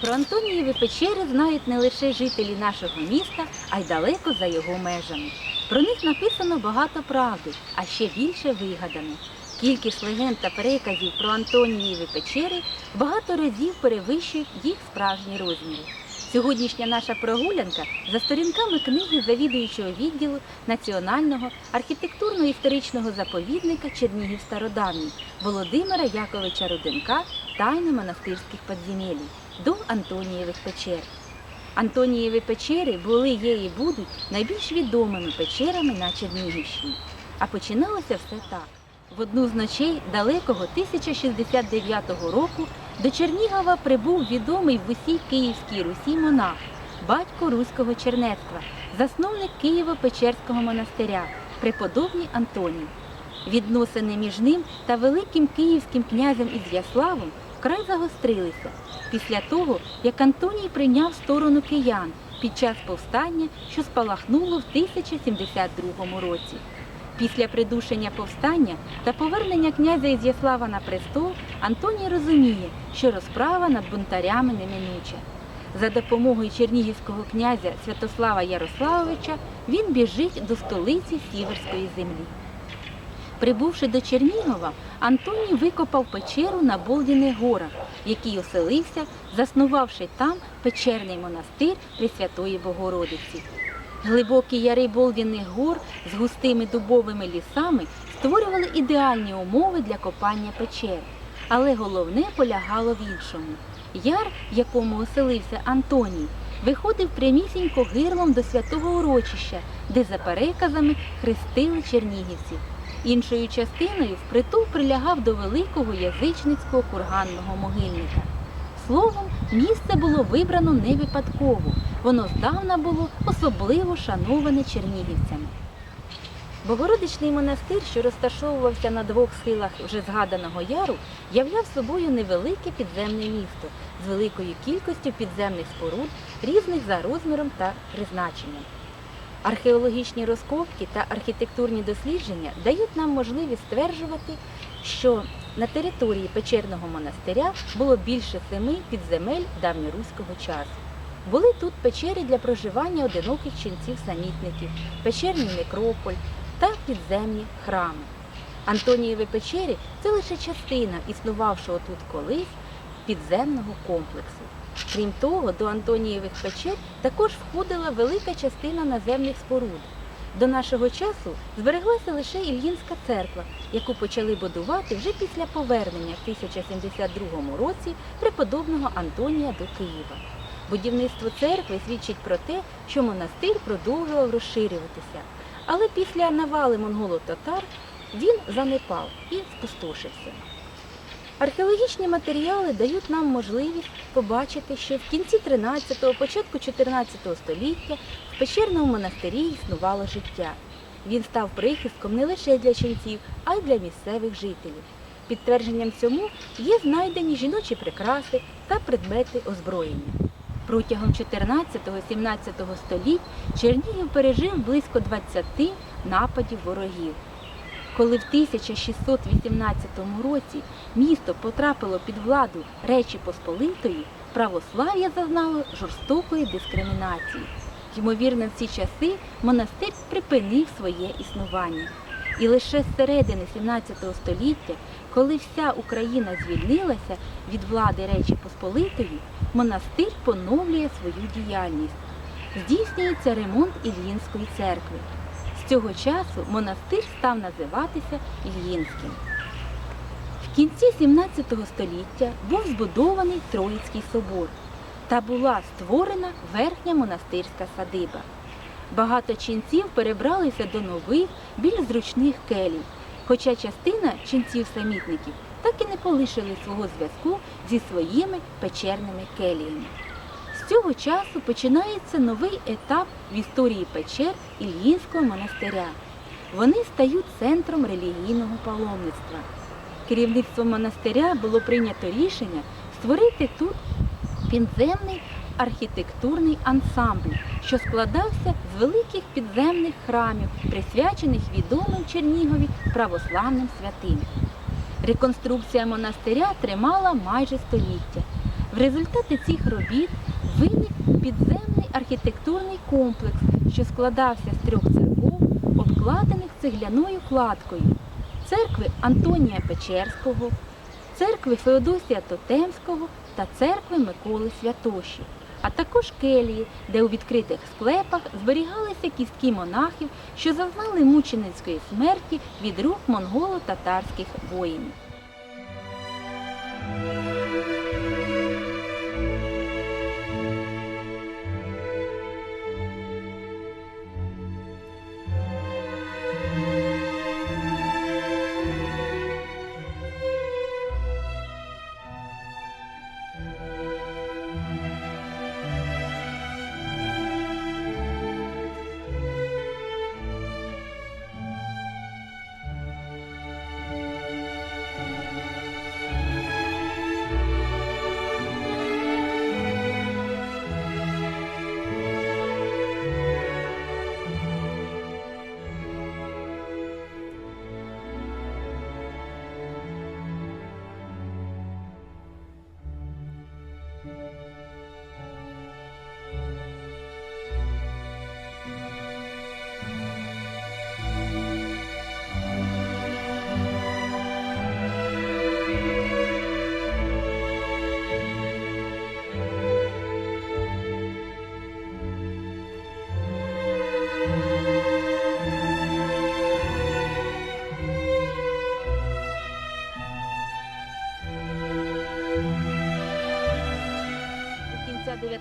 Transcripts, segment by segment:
Про Антонієві печери знають не лише жителі нашого міста, а й далеко за його межами. Про них написано багато правди, а ще більше вигадано. Кількість легенд та переказів про Антонієві печери багато разів перевищують їх справжні розміри. Сьогоднішня наша прогулянка за сторінками книги завідуючого відділу Національного архітектурно-історичного заповідника Чернігів Стародавній Володимира Яковича Руденка Тайни монастирських підземелій до Антонієвих печер. Антонієві печери були, є і будуть найбільш відомими печерами на Чернігівщині. А починалося все так. В одну з ночей далекого 1069 року до Чернігова прибув відомий в усій Київській Русі монах, батько руського чернецтва, засновник Києво-Печерського монастиря, преподобний Антоній. Відносини між ним та великим київським князем Ізяславом вкрай загострилися після того, як Антоній прийняв сторону киян під час повстання, що спалахнуло в 1072 році. Після придушення повстання та повернення князя Ізяслава на престол Антоній розуміє, що розправа над бунтарями неминуча. За допомогою чернігівського князя Святослава Ярославовича він біжить до столиці Сіверської землі. Прибувши до Чернігова, Антоній викопав печеру на Болдіних горах, в якій оселився, заснувавши там печерний монастир Пресвятої Богородиці. Глибокі яри Болдіних гор з густими дубовими лісами створювали ідеальні умови для копання печер. Але головне полягало в іншому. Яр, в якому оселився Антоній, виходив прямісінько гирлом до святого урочища, де за переказами хрестили чернігівців. Іншою частиною впритул прилягав до великого язичницького курганного могильника. Словом, місце було вибрано не випадково, воно здавна було особливо шановане чернігівцями. Богородичний монастир, що розташовувався на двох схилах вже згаданого яру, являв собою невелике підземне місто з великою кількістю підземних споруд, різних за розміром та призначенням. Археологічні розкопки та архітектурні дослідження дають нам можливість стверджувати, що на території печерного монастиря було більше семи підземель давньоруського часу. Були тут печери для проживання одиноких ченців-самітників, печерний некрополь та підземні храми. Антонієві печері це лише частина існувавшого тут колись підземного комплексу. Крім того, до Антонієвих печер також входила велика частина наземних споруд. До нашого часу збереглася лише Ільїнська церква, яку почали будувати вже після повернення в 1072 році преподобного Антонія до Києва. Будівництво церкви свідчить про те, що монастир продовжував розширюватися, але після навали монголо-татар він занепав і спустошився. Археологічні матеріали дають нам можливість побачити, що в кінці 13-го, початку 14 століття в печерному монастирі існувало життя. Він став прихистком не лише для ченців, а й для місцевих жителів. Підтвердженням цьому є знайдені жіночі прикраси та предмети озброєння. Протягом 14-17 століть Чернігів пережив близько 20 нападів ворогів. Коли в 1618 році місто потрапило під владу Речі Посполитої, православ'я зазнало жорстокої дискримінації. Ймовірно, в ці часи монастир припинив своє існування. І лише з середини 17 століття, коли вся Україна звільнилася від влади Речі Посполитої, монастир поновлює свою діяльність. Здійснюється ремонт Ільїнської церкви. Цього часу монастир став називатися Ільїнським. В кінці 17 століття був збудований Троїцький собор та була створена верхня монастирська садиба. Багато ченців перебралися до нових, більш зручних келій, хоча частина ченців-самітників так і не полишили свого зв'язку зі своїми печерними келіями. Цього часу починається новий етап в історії печер Ільїнського монастиря. Вони стають центром релігійного паломництва. Керівництвом монастиря було прийнято рішення створити тут підземний архітектурний ансамбль, що складався з великих підземних храмів, присвячених відомим Чернігові православним святим. Реконструкція монастиря тримала майже століття. В результаті цих робіт підземний архітектурний комплекс, що складався з трьох церков, обкладених цегляною кладкою, церкви Антонія Печерського, церкви Феодосія Тотемського та церкви Миколи Святоші, а також келії, де у відкритих склепах зберігалися кістки монахів, що зазнали мученицької смерті від рук монголо-татарських воїнів.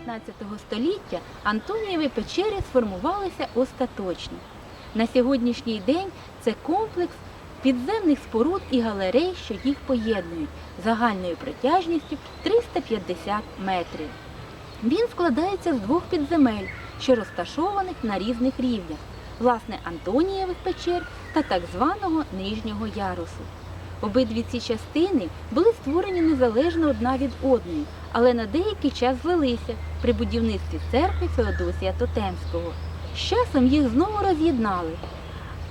19 століття Антонієві печери сформувалися остаточно. На сьогоднішній день це комплекс підземних споруд і галерей, що їх поєднують загальною протяжністю 350 метрів. Він складається з двох підземель, що розташованих на різних рівнях, власне Антонієвих печер та так званого нижнього ярусу. Обидві ці частини були створені незалежно одна від одної, але на деякий час злилися при будівництві церкви Феодосія Тотемського. З часом їх знову роз'єднали,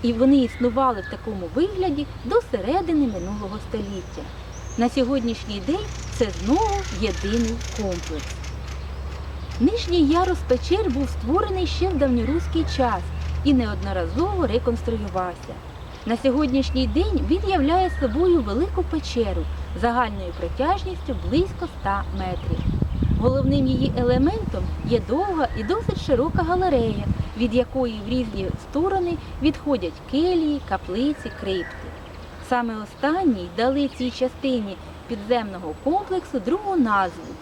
і вони існували в такому вигляді до середини минулого століття. На сьогоднішній день це знову єдиний комплекс. Нижній ярус печер був створений ще в давньоруський час і неодноразово реконструювався. На сьогоднішній день він являє собою велику печеру загальною протяжністю близько 100 метрів. Головним її елементом є довга і досить широка галерея, від якої в різні сторони відходять келії, каплиці, крипти. Саме останні дали цій частині підземного комплексу другу назву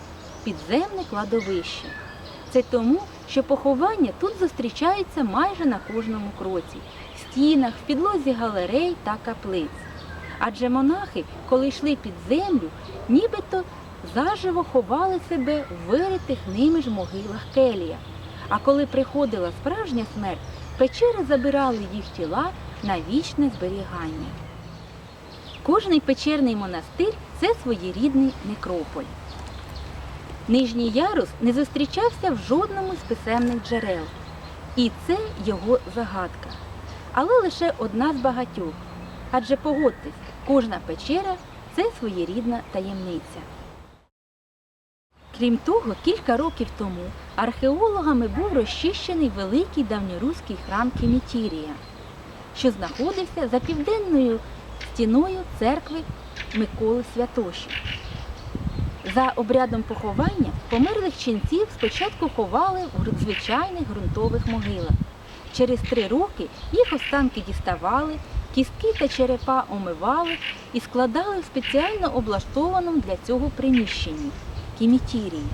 підземне кладовище. Це тому, що поховання тут зустрічаються майже на кожному кроці в стінах, в підлозі галерей та каплиць. Адже монахи, коли йшли під землю, нібито заживо ховали себе в виритих ними ж могилах келія. А коли приходила справжня смерть, печери забирали їх тіла на вічне зберігання. Кожний печерний монастир це своєрідний некрополь. Нижній ярус не зустрічався в жодному з писемних джерел, і це його загадка. Але лише одна з багатьох. Адже погодьтесь, кожна печера це своєрідна таємниця. Крім того, кілька років тому археологами був розчищений великий давньоруський храм Кемітірія, що знаходився за південною стіною церкви Миколи Святоші. За обрядом поховання померлих ченців спочатку ховали в звичайних ґрунтових могилах. Через три роки їх останки діставали, кістки та черепа омивали і складали в спеціально облаштованому для цього приміщенні кімітірії.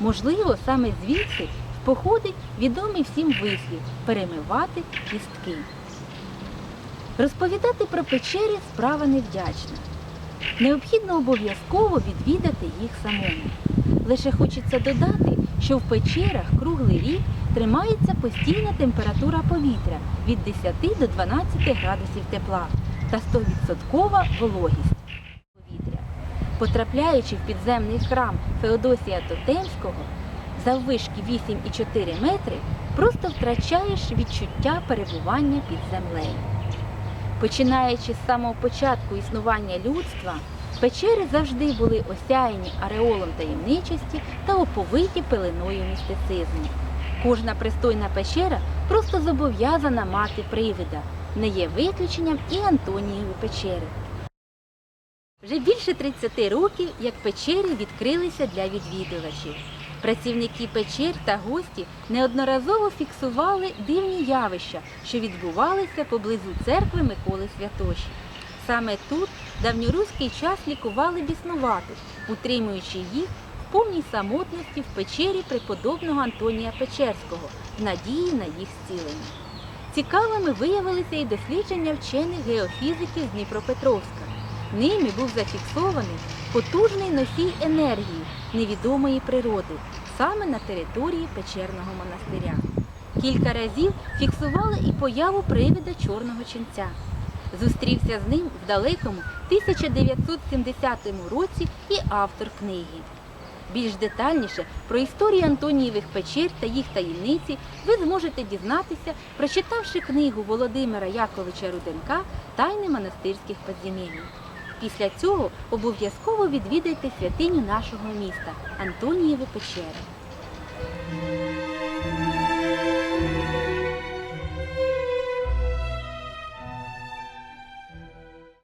Можливо, саме звідси походить відомий всім вислів перемивати кістки. Розповідати про печері справа невдячна. Необхідно обов'язково відвідати їх самому. Лише хочеться додати, що в печерах круглий рік тримається постійна температура повітря від 10 до 12 градусів тепла та 100% вологість повітря. Потрапляючи в підземний храм Феодосія Тотемського, заввишки 8,4 метри, просто втрачаєш відчуття перебування під землею. Починаючи з самого початку існування людства, Печери завжди були осяяні ареолом таємничості та оповиті пеленою містицизму. Кожна пристойна печера просто зобов'язана мати привида. Не є виключенням і Антонієві печери. Вже більше 30 років, як печери відкрилися для відвідувачів. Працівники печер та гості неодноразово фіксували дивні явища, що відбувалися поблизу церкви Миколи Святоші. Саме тут давньоруський час лікували біснуватих, утримуючи їх в повній самотності в печері преподобного Антонія Печерського в надії на їх зцілення. Цікавими виявилися і дослідження вчених геофізиків з Дніпропетровська. Ними був зафіксований потужний носій енергії невідомої природи саме на території печерного монастиря. Кілька разів фіксували і появу привида чорного ченця. Зустрівся з ним в далекому 1970 році і автор книги. Більш детальніше про історію Антонієвих печер та їх таємниці ви зможете дізнатися, прочитавши книгу Володимира Яковича Руденка Тайни монастирських підземель. Після цього обов'язково відвідайте святиню нашого міста Антонієві печери.